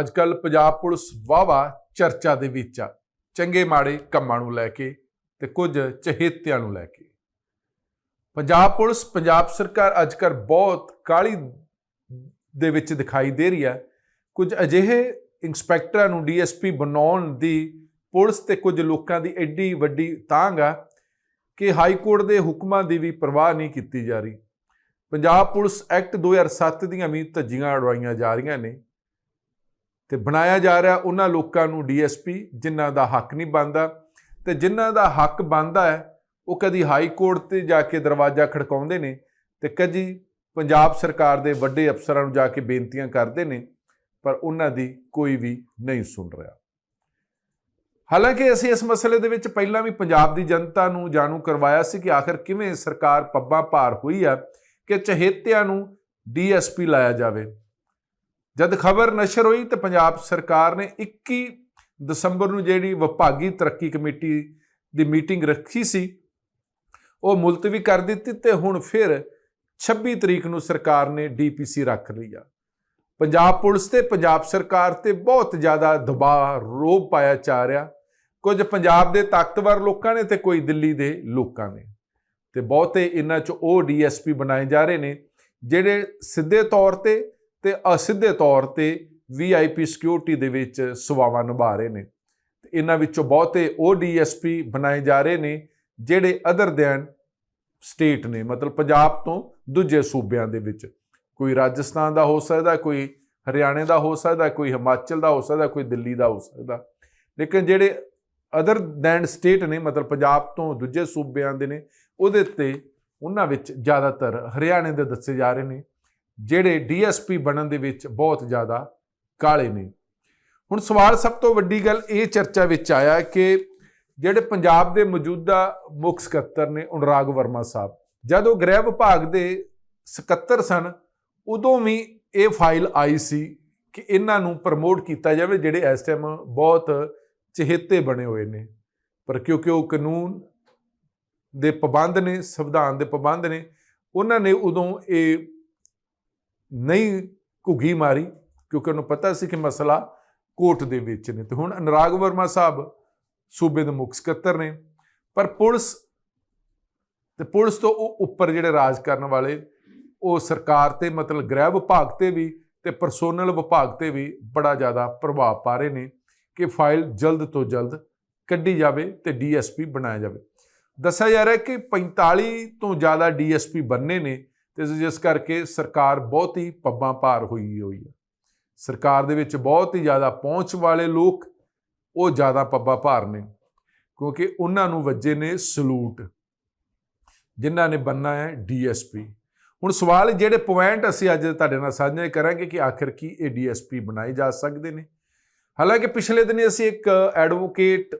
ਅੱਜ ਕੱਲ ਪੰਜਾਬ ਪੁਲਿਸ ਵਾਵਾ ਚਰਚਾ ਦੇ ਵਿੱਚ ਆ। ਚੰਗੇ ਮਾੜੇ ਕੰਮਾਂ ਨੂੰ ਲੈ ਕੇ ਤੇ ਕੁਝ ਚਹੇਤਿਆਂ ਨੂੰ ਲੈ ਕੇ। ਪੰਜਾਬ ਪੁਲਿਸ, ਪੰਜਾਬ ਸਰਕਾਰ ਅੱਜ ਕੱਲ੍ਹ ਬਹੁਤ ਕਾਲੀ ਦੇ ਵਿੱਚ ਦਿਖਾਈ ਦੇ ਰਹੀ ਹੈ ਕੁਝ ਅਜਿਹੇ ਇੰਸਪੈਕਟਰਾਂ ਨੂੰ ਡੀਐਸਪੀ ਬਣਾਉਣ ਦੀ ਪੁਲਿਸ ਤੇ ਕੁਝ ਲੋਕਾਂ ਦੀ ਐਡੀ ਵੱਡੀ ਤਾਂਗ ਆ ਕਿ ਹਾਈ ਕੋਰਟ ਦੇ ਹੁਕਮਾਂ ਦੀ ਵੀ ਪਰਵਾਹ ਨਹੀਂ ਕੀਤੀ ਜਾ ਰਹੀ। ਪੰਜਾਬ ਪੁਲਿਸ ਐਕਟ 2007 ਦੀਆਂ ਵੀ ਧੱਜੀਆਂ ਉਡਵਾਈਆਂ ਜਾ ਰਹੀਆਂ ਨੇ। ਤੇ ਬਣਾਇਆ ਜਾ ਰਿਹਾ ਉਹਨਾਂ ਲੋਕਾਂ ਨੂੰ ਡੀਐਸਪੀ ਜਿਨ੍ਹਾਂ ਦਾ ਹੱਕ ਨਹੀਂ ਬਣਦਾ। ਤੇ ਜਿਨ੍ਹਾਂ ਦਾ ਹੱਕ ਬਣਦਾ ਹੈ, ਉਹ ਕਦੀ ਹਾਈ ਕੋਰਟ ਤੇ ਜਾ ਕੇ ਦਰਵਾਜ਼ਾ ਖੜਕਾਉਂਦੇ ਨੇ ਤੇ ਕਦੀ ਪੰਜਾਬ ਸਰਕਾਰ ਦੇ ਵੱਡੇ ਅਫਸਰਾਂ ਨੂੰ ਜਾ ਕੇ ਬੇਨਤੀਆਂ ਕਰਦੇ ਨੇ, ਪਰ ਉਹਨਾਂ ਦੀ ਕੋਈ ਵੀ ਨਹੀਂ ਸੁਣ ਰਿਹਾ। ਹਾਲਾਂਕਿ ਅਸੀਂ ਇਸ ਮਸਲੇ ਦੇ ਵਿੱਚ ਪਹਿਲਾਂ ਵੀ ਪੰਜਾਬ ਦੀ ਜਨਤਾ ਨੂੰ ਜਾਣੂ ਕਰਵਾਇਆ ਸੀ ਕਿ ਆਖਰ ਕਿਵੇਂ ਸਰਕਾਰ ਪੱਬਾਂ ਭਾਰ ਹੋਈ ਆ ਕਿ ਚਹੇਤਿਆਂ ਨੂੰ ਡੀਐਸਪੀ ਲਾਇਆ ਜਾਵੇ। ਜਦ ਖਬਰ ਨਸ਼ਰ ਹੋਈ ਤਾਂ ਪੰਜਾਬ ਸਰਕਾਰ ਨੇ 21 ਦਸੰਬਰ ਨੂੰ ਜਿਹੜੀ ਵਿਭਾਗੀ ਤਰੱਕੀ ਕਮੇਟੀ ਦੀ ਮੀਟਿੰਗ ਰੱਖੀ ਸੀ, ਉਹ ਮੁਲਤਵੀ ਕਰ ਦਿੱਤੀ ਤੇ ਹੁਣ ਫਿਰ 26 ਤਰੀਕ ਨੂੰ ਸਰਕਾਰ ਨੇ ਡੀਪੀਸੀ ਰੱਖ ਲਈ ਆ। ਪੰਜਾਬ ਪੁਲਿਸ ਤੇ ਪੰਜਾਬ ਸਰਕਾਰ ਤੇ ਬਹੁਤ ਜ਼ਿਆਦਾ ਦਬਾਅ ਰੋਬ ਪਾਇਆ ਜਾ ਰਿਹਾ। ਕੁਝ ਪੰਜਾਬ ਦੇ ਤਾਕਤਵਰ ਲੋਕਾਂ ਨੇ ਤੇ ਕੋਈ ਦਿੱਲੀ ਦੇ ਲੋਕਾਂ ਨੇ। ਤੇ ਬਹੁਤੇ ਇਹਨਾਂ ਚ ਉਹ ਡੀਐਸਪੀ ਬਣਾਏ ਜਾ ਰਹੇ ਨੇ, ਜਿਹੜੇ ਸਿੱਧੇ ਤੌਰ ਤੇ ਤੇ ਅਸਿੱਧੇ ਤੌਰ ਤੇ ਵੀਆਈਪੀ ਸਿਕਿਉਰਿਟੀ ਦੇ ਵਿੱਚ ਸੇਵਾਵਾਂ ਨਿਭਾ ਰਹੇ ਨੇ। ਤੇ ਇਹਨਾਂ ਵਿੱਚੋਂ ਬਹੁਤੇ ਉਹ ਡੀਐਸਪੀ ਬਣਾਏ ਜਾ ਰਹੇ ਨੇ, ਜਿਹੜੇ ਅਦਰ ਦੈਨ ਸਟੇਟ ਨੇ, ਮਤਲਬ ਪੰਜਾਬ ਤੋਂ ਦੂਜੇ ਸੂਬਿਆਂ ਦੇ ਵਿੱਚ। ਕੋਈ ਰਾਜਸਥਾਨ ਦਾ ਹੋ ਸਕਦਾ, ਕੋਈ ਹਰਿਆਣੇ ਦਾ ਹੋ ਸਕਦਾ, ਕੋਈ ਹਿਮਾਚਲ ਦਾ ਹੋ ਸਕਦਾ, ਕੋਈ ਦਿੱਲੀ ਦਾ ਹੋ ਸਕਦਾ। ਲੇਕਿਨ ਜਿਹੜੇ ਅਦਰ ਦੈਨ ਸਟੇਟ ਨੇ, ਮਤਲਬ ਪੰਜਾਬ ਤੋਂ ਦੂਜੇ ਸੂਬਿਆਂ ਦੇ ਨੇ, ਉਹਦੇ ਤੇ ਉਹਨਾਂ ਵਿੱਚ ਜ਼ਿਆਦਾਤਰ ਹਰਿਆਣੇ ਦੇ ਦੱਸੇ ਜਾ ਰਹੇ ਨੇ। ਜਿਹੜੇ ਡੀਐਸਪੀ ਬਣਨ ਦੇ ਵਿੱਚ ਬਹੁਤ ਜ਼ਿਆਦਾ ਕਾਲੇ ਨੇ। ਹੁਣ ਸਵਾਲ ਸਭ ਤੋਂ ਵੱਡੀ ਗੱਲ ਇਹ ਚਰਚਾ ਵਿੱਚ ਆਇਆ ਕਿ ਜਿਹੜੇ ਪੰਜਾਬ ਦੇ ਮੌਜੂਦਾ ਮੁੱਖ ਸਕੱਤਰ ਨੇ ਅਨੁਰਾਗ ਵਰਮਾ ਸਾਹਿਬ, ਜਦੋਂ ਗ੍ਰਹਿ ਵਿਭਾਗ ਦੇ ਸਕੱਤਰ ਸਨ, ਉਦੋਂ ਵੀ ਇਹ ਫਾਈਲ ਆਈ ਸੀ ਕਿ ਇਹਨਾਂ ਨੂੰ ਪ੍ਰਮੋਟ ਕੀਤਾ ਜਾਵੇ, ਜਿਹੜੇ ਇਸ ਟਾਈਮ ਬਹੁਤ ਚਹੇਤੇ ਬਣੇ ਹੋਏ ਨੇ। ਪਰ ਕਿਉਂਕਿ ਉਹ ਕਾਨੂੰਨ ਦੇ ਪਾਬੰਦ ਨੇ, ਸੰਵਿਧਾਨ ਦੇ ਪਾਬੰਦ ਨੇ, ਉਹਨਾਂ ਨੇ ਉਦੋਂ ਇਹ ਨਹੀਂ ਘੁੱਗੀ ਮਾਰੀ, ਕਿਉਂਕਿ ਉਹਨੂੰ ਪਤਾ ਸੀ ਕਿ ਮਸਲਾ ਕੋਰਟ ਦੇ ਵਿੱਚ ਨੇ। ਤੇ ਹੁਣ ਅਨੁਰਾਗ ਵਰਮਾ ਸਾਹਿਬ ਸੂਬੇ ਦੇ ਮੁੱਖ ਸਕੱਤਰ ਨੇ। ਪਰ ਪੁਲਿਸ, ਤੇ ਪੁਲਿਸ ਤੋਂ ਉਹ ਉੱਪਰ ਜਿਹੜੇ ਰਾਜ ਕਰਨ ਵਾਲੇ, ਉਹ ਸਰਕਾਰ ਤੇ ਮਤਲਬ ਗ੍ਰਹਿ ਵਿਭਾਗ ਤੇ ਵੀ ਤੇ ਪਰਸੋਨਲ ਵਿਭਾਗ ਤੇ ਵੀ ਬੜਾ ਜ਼ਿਆਦਾ ਪ੍ਰਭਾਵ ਪਾ ਰਹੇ ਨੇ ਕਿ ਫਾਈਲ ਜਲਦ ਤੋਂ ਜਲਦ ਕੱਢੀ ਜਾਵੇ ਤੇ ਡੀਐਸਪੀ ਬਣਾਇਆ ਜਾਵੇ। ਦੱਸਿਆ ਜਾ ਰਿਹਾ ਕਿ 45 ਤੋਂ ਜ਼ਿਆਦਾ ਡੀਐਸਪੀ ਬੰਨੇ ਨੇ ਤੇ ਜਿਸ ਕਰਕੇ ਸਰਕਾਰ ਬਹੁਤ ਹੀ ਪੱਬਾਂ ਭਾਰ ਹੋਈ ਹੋਈ ਹੈ। ਸਰਕਾਰ ਦੇ ਵਿੱਚ ਬਹੁਤ ਹੀ ਜ਼ਿਆਦਾ ਪਹੁੰਚ ਵਾਲੇ ਲੋਕ ਉਹ ਜ਼ਿਆਦਾ ਪੱਬਾਂ ਭਾਰ ਨੇ, ਕਿਉਂਕਿ ਉਹਨਾਂ ਨੂੰ ਵੱਜੇ ਨੇ ਸਲੂਟ, ਜਿਨ੍ਹਾਂ ਨੇ ਬੰਨਾ ਹੈ ਡੀਐਸਪੀ ਹੁਣ ਸਵਾਲ ਜਿਹੜੇ ਪੁਆਇੰਟ ਅਸੀਂ ਅੱਜ ਤੁਹਾਡੇ ਨਾਲ ਸਾਂਝੇ ਕਰਾਂਗੇ ਕਿ ਆਖਿਰ ਕੀ ਇਹ ਡੀਐਸਪੀ ਬਣਾਏ ਜਾ ਸਕਦੇ ਨੇ। ਹਾਲਾਂਕਿ ਪਿਛਲੇ ਦਿਨ ਅਸੀਂ ਇੱਕ ਐਡਵੋਕੇਟ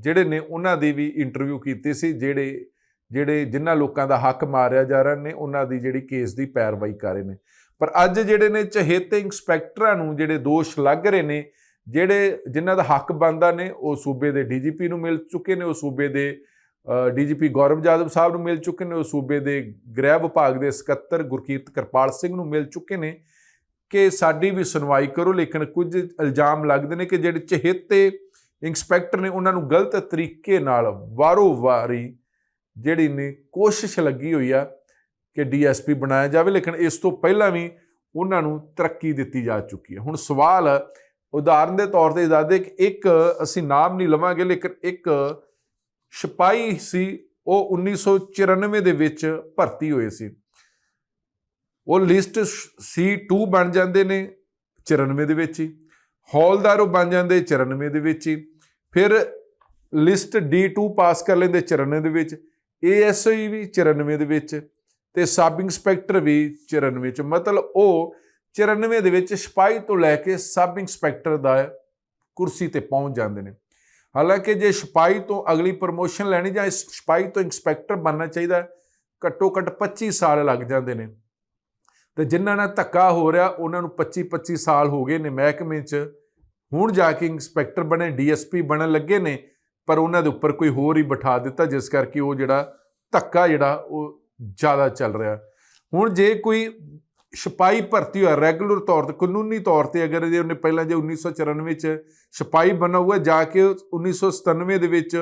ਜਿਹੜੇ ਨੇ ਉਹਨਾਂ ਦੀ ਵੀ ਇੰਟਰਵਿਊ ਕੀਤੀ ਸੀ, ਜਿਹੜੇ ਜਿਹੜੇ ਜਿਨ੍ਹਾਂ ਲੋਕਾਂ ਦਾ ਹੱਕ ਮਾਰਿਆ ਜਾ ਰਿਹਾ ਨੇ, ਉਹਨਾਂ ਦੀ ਜਿਹੜੀ ਕੇਸ ਦੀ ਪੈਰਵਾਈ ਕਰ ਰਹੇ ਨੇ। ਪਰ ਅੱਜ ਜਿਹੜੇ ਨੇ ਚਹੇਤੇ ਇੰਸਪੈਕਟਰਾਂ ਨੂੰ ਜਿਹੜੇ ਦੋਸ਼ ਲੱਗ ਰਹੇ ਨੇ, ਜਿਹੜੇ ਜਿਨ੍ਹਾਂ ਦਾ ਹੱਕ ਬੰਦਾ ਨੇ, ਉਹ ਸੂਬੇ ਦੇ ਡੀਜੀਪੀ ਨੂੰ ਮਿਲ ਚੁੱਕੇ ਨੇ, ਉਹ ਸੂਬੇ ਦੇ ਡੀਜੀਪੀ ਗੌਰਵ ਜਾਦਵ ਸਾਹਿਬ ਨੂੰ ਮਿਲ ਚੁੱਕੇ ਨੇ, ਉਹ ਸੂਬੇ ਦੇ ਗ੍ਰਹਿ ਵਿਭਾਗ ਦੇ ਸਕੱਤਰ ਗੁਰਕੀਰਤ ਕਿਰਪਾਲ ਸਿੰਘ ਨੂੰ ਮਿਲ ਚੁੱਕੇ ਨੇ ਕਿ ਸਾਡੀ ਵੀ ਸੁਣਵਾਈ ਕਰੋ, ਲੇਕਿਨ ਕੁਝ ਇਲਜ਼ਾਮ ਲੱਗਦੇ ਨੇ ਕਿ ਜਿਹੜੇ ਚਹੇਤੇ ਇੰਸਪੈਕਟਰ ਨੇ, ਉਹਨਾਂ ਨੂੰ ਗਲਤ ਤਰੀਕੇ ਨਾਲ ਵਾਰੋ-ਵਾਰੀ ਜਿਹੜੀ ਨੇ ਕੋਸ਼ਿਸ਼ ਲੱਗੀ ਹੋਈ ਆ ਕਿ ਡੀਐਸਪੀ ਬਣਾਇਆ ਜਾਵੇ, ਲੇਕਿਨ ਇਸ ਤੋਂ ਪਹਿਲਾਂ ਵੀ ਉਹਨਾਂ ਨੂੰ ਤਰੱਕੀ ਦਿੱਤੀ ਜਾ ਚੁੱਕੀ ਹੈ। ਹੁਣ ਸਵਾਲ ਉਦਾਹਰਨ ਦੇ ਤੌਰ ਤੇ ਦੱਸਦੇ ਕਿ ਇੱਕ ਅਸੀਂ ਨਾਮ ਨਹੀਂ ਲਵਾਂਗੇ, ਲੇਕਿਨ ਇੱਕ ਸਿਪਾਹੀ ਸੀ, ਉਹ 1994 ਦੇ ਵਿੱਚ ਭਰਤੀ ਹੋਏ ਸੀ। ਉਹ ਲਿਸਟ C2 ਬਣ ਜਾਂਦੇ ਨੇ 94 ਦੇ ਵਿੱਚ ਹੀ, ਹੌਲਦਾਰ ਉਹ ਬਣ ਜਾਂਦੇ 94 ਦੇ ਵਿੱਚ ਹੀ, ਫਿਰ ਲਿਸਟ D2 ਪਾਸ ਕਰ ਲੈਂਦੇ 94 ਦੇ ਵਿੱਚ। ਏਐਸਆਈ ਵੀ 94 ਦੇ ਵਿੱਚ ਤੇ ਸਬ ਇੰਸਪੈਕਟਰ ਵੀ 94 ਚ। ਮਤਲਬ ਉਹ 94 ਦੇ ਵਿੱਚ ਸਿਪਾਹੀ ਤੋਂ ਲੈ ਕੇ ਸਬ ਇੰਸਪੈਕਟਰ ਦਾ ਕੁਰਸੀ ਤੇ ਪਹੁੰਚ ਜਾਂਦੇ ਨੇ। ਹਾਲਾਂਕਿ ਜੇ ਸਿਪਾਹੀ ਤੋਂ ਅਗਲੀ ਪ੍ਰਮੋਸ਼ਨ ਲੈਣੀ ਜਾਂ ਇਸ ਸਿਪਾਹੀ ਤੋਂ ਇੰਸਪੈਕਟਰ ਬਣਨਾ ਚਾਹੀਦਾ ਘੱਟੋ ਘੱਟ 25 ਸਾਲ ਲੱਗ ਜਾਂਦੇ ਨੇ। ਤੇ ਜਿਨ੍ਹਾਂ ਨਾਲ ਧੱਕਾ ਹੋ ਰਿਹਾ, ਉਹਨਾਂ ਨੂੰ 25 25 ਸਾਲ ਹੋ ਗਏ ਨੇ ਮਹਿਕਮੇ 'ਚ। ਹੁਣ ਜਾ ਕੇ ਇੰਸਪੈਕਟਰ ਬਣੇ, ਡੀਐਸਪੀ ਬਣਨ ਲੱਗੇ ਨੇ। ਪਰ ਉਹਨਾਂ ਦੇ ਉੱਪਰ ਕੋਈ ਹੋਰ ਹੀ ਬਿਠਾ ਦਿੱਤਾ, ਜਿਸ ਕਰਕੇ ਉਹ ਜਿਹੜਾ ਧੱਕਾ ਜਿਹੜਾ ਉਹ ਜ਼ਿਆਦਾ ਚੱਲ ਰਿਹਾ। ਹੁਣ ਜੇ ਕੋਈ ਸਿਪਾਹੀ ਭਰਤੀ ਹੋਇਆ ਰੈਗੂਲਰ ਤੌਰ ਤੇ, ਕਾਨੂੰਨੀ ਤੌਰ ਤੇ ਅਗਰ ਜੇ ਉਹਨੇ ਪਹਿਲਾਂ ਜੇ 1994 ਚ ਸਿਪਾਹੀ ਬਣਾ ਹੋਇਆ ਜਾ ਕੇ ਉਹ 1997 ਦੇ ਵਿੱਚ